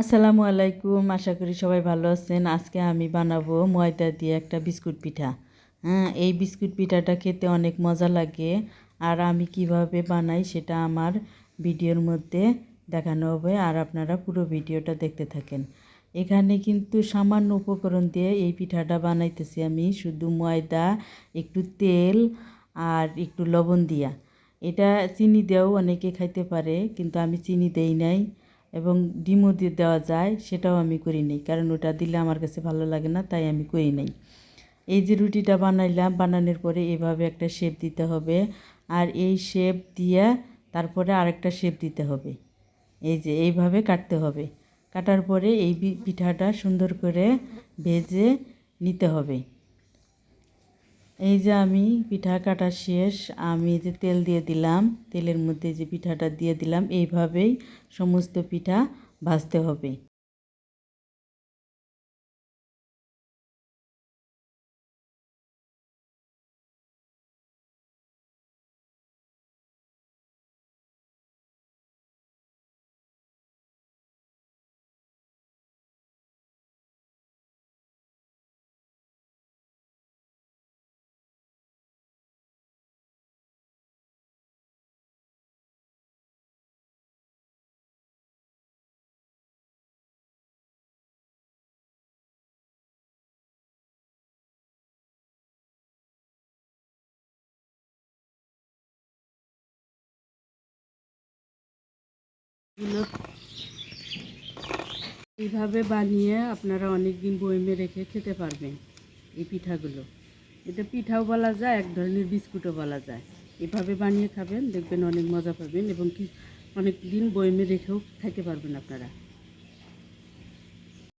আসসালামু আলাইকুম, আশা করি সবাই ভালো আছেন। আজকে আমি বানাবো ময়দা দিয়ে একটা বিস্কুট পিঠা। হ্যাঁ এই বিস্কুট পিঠাটা খেতে অনেক মজা লাগে। আর আমি কীভাবে বানাই সেটা আমার ভিডিওর মধ্যে দেখানো হবে। আর আপনারা পুরো ভিডিওটা দেখতে থাকেন। এখানে কিন্তু সামান্য উপকরণ দিয়ে এই পিঠাটা বানাইতেছি আমি। শুধু ময়দা, একটু তেল আর একটু লবণ দিয়া। এটা চিনি দিয়েও অনেকে খাইতে পারে, কিন্তু আমি চিনি দেই নাই। এবং ডিমও দিয়ে দেওয়া যায়, সেটাও আমি করি নাই। কারণ ওটা দিলে আমার কাছে ভালো লাগে না, তাই আমি করি নাই। এই যে রুটিটা বানাইলাম, বানানোর পরে এভাবে একটা শেপ দিতে হবে। আর এই শেপ দিয়ে তারপরে আরেকটা শেপ দিতে হবে। এই যে এইভাবে কাটতে হবে। কাটার পরে এই পিঠাটা সুন্দর করে ভেজে নিতে হবে। এই যে আমি পিঠা কাটা শেষ, আমি যে তেল দিয়ে দিলাম, তেলের মধ্যে যে পিঠাটা দিয়ে দিলাম, এইভাবেই সমস্ত পিঠা ভাজতে হবে। এগুলো এইভাবে বানিয়ে আপনারা অনেক দিন বইমে রেখে খেতে পারবেন, এই পিঠাগুলো। এটা পিঠাও বলা যায়, এক ধরনের বিস্কুটও বলা যায়। এভাবে বানিয়ে খাবেন, দেখবেন অনেক মজা পাবেন এবং কি অনেক দিন বইমে রেখেও খাইতে পারবেন আপনারা।